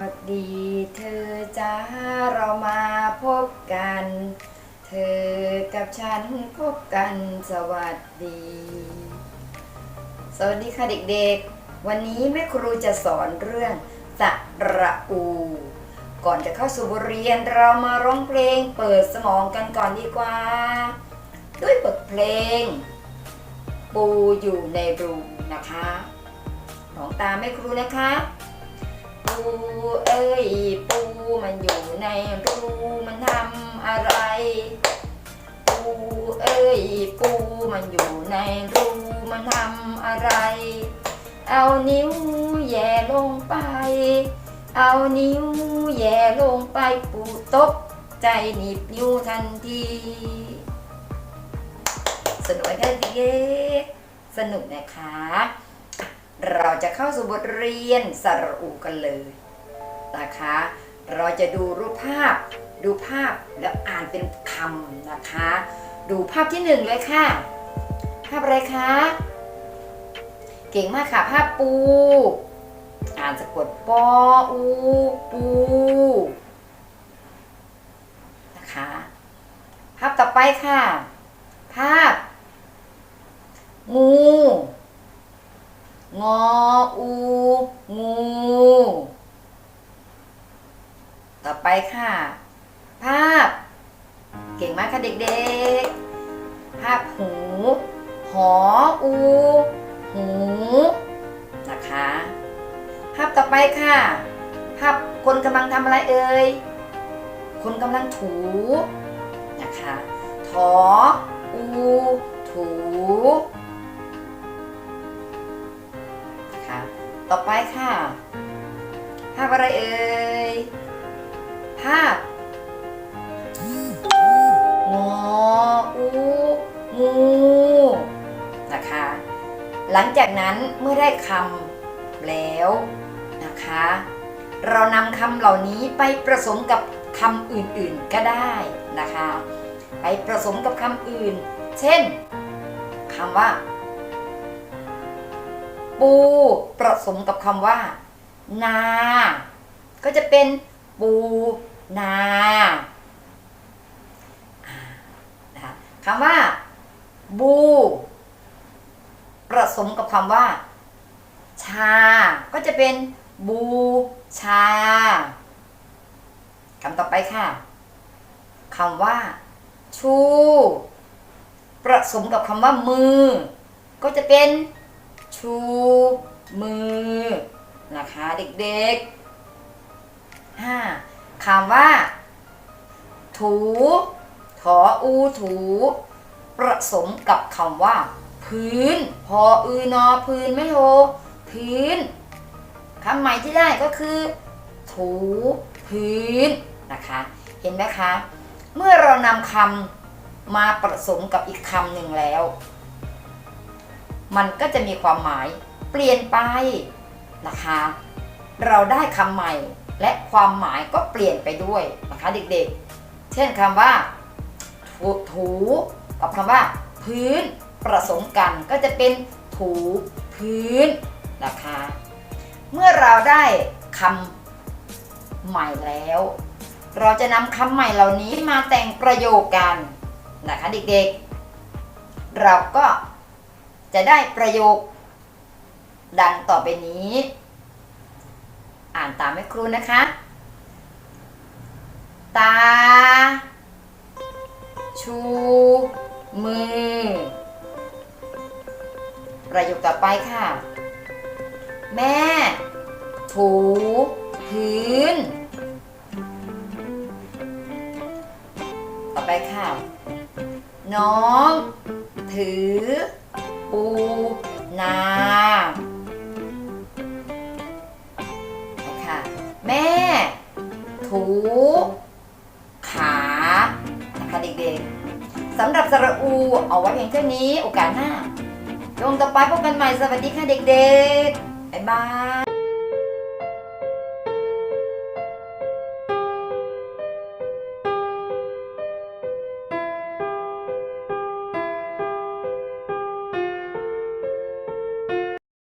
สวัสดีเธอจ้าเรามาพบกัน เธอกับฉันพบกันสวัสดี สวัสดีค่ะเด็กๆ วันนี้แม่ครูจะสอนเรื่องสระอู ก่อนจะเข้าสู่บทเรียนเรามาร้องเพลงเปิดสมองกันก่อนดีกว่า ด้วยบทเพลง ปูอยู่ในรูนะคะร้องตามแม่ครูนะคะ ปูเอ้ยปูมันอยู่ในรูมันทำอะไร ปูเอ้ยปูมันอยู่ในรูมันทำอะไร เอานิ้วแย่ลงไป เอานิ้วแย่ลงไปปูตกใจหนีบนิ้วทันทีสนุกไหมคะเด็กสนุกนะคะ เราจะเข้าสู่บทเรียนสระอูกันเลยนะคะ เราจะดูรูปภาพ ดูภาพแล้วอ่านเป็นคำนะคะ ดูภาพที่หนึ่งเลยค่ะ ภาพอะไรคะ เก่งมากค่ะ ภาพปู อ่านสะกดปออูปูนะคะ ภาพต่อไปค่ะ ภาพงู งออู งู ต่อไปค่ะ ภาพ เก่งมากค่ะเด็กๆ ภาพหู หออู หู นะคะ ภาพต่อไปค่ะ ภาพคนกำลังทำอะไรเอ่ย คนกำลังถู นะคะ ถอ อู ถู ต่อไปค่ะ ภาพอะไรเอ่ย ภาพงออูงูนะคะ หลังจากนั้นเมื่อได้คำแล้วนะคะ เรานำคำเหล่านี้ไปผสมกับคำอื่นๆก็ได้นะคะ ไปผสมกับคำอื่น เช่นคำว่า ปูผสมกับคำว่า นา ก็จะเป็นปูนาคำว่า บูผสมกับคำว่า ชา ก็จะเป็นบูชาคำต่อไปค่ะคำว่า ชูผสมกับคำว่ามือ ก็จะเป็น ชูมือนะคะเด็กๆห้าคำว่า ถูถออูถูผสมกับคำว่า พื้น พออือนอพื้นไม่โทพื้นคำใหม่ที่ได้ก็คือ ถูพื้นนะคะ เห็นไหมคะ เมื่อเรานำคำมาผสมกับอีกคำหนึ่งแล้ว มันก็จะมีความหมายเปลี่ยนไปนะคะ เราได้คำใหม่และความหมายก็เปลี่ยนไปด้วยนะคะเด็กๆ เช่นคำว่าถูถูกับคำว่า พื้นผสมกันก็จะเป็นถูพื้นนะคะ เมื่อเราได้คำใหม่แล้ว เราจะนำคำใหม่เหล่านี้มาแต่งประโยคกันนะคะเด็กๆ เราก็ จะได้ประโยค ดังต่อไปนี้ อ่านตามแม่ครูนะคะ ตา ชู มือ ประโยคต่อไปค่ะ แม่ ถูพื้น ต่อไปค่ะ น้อง ถือ ปูนานะคะแม่ ถู ขานะคะเด็กๆสำหรับสระอูเอาไว้เพียงเท่านี้โอกาสหน้าลงต่อไปพบกันใหม่สวัสดีค่ะเด็กๆ บ๊ายบาย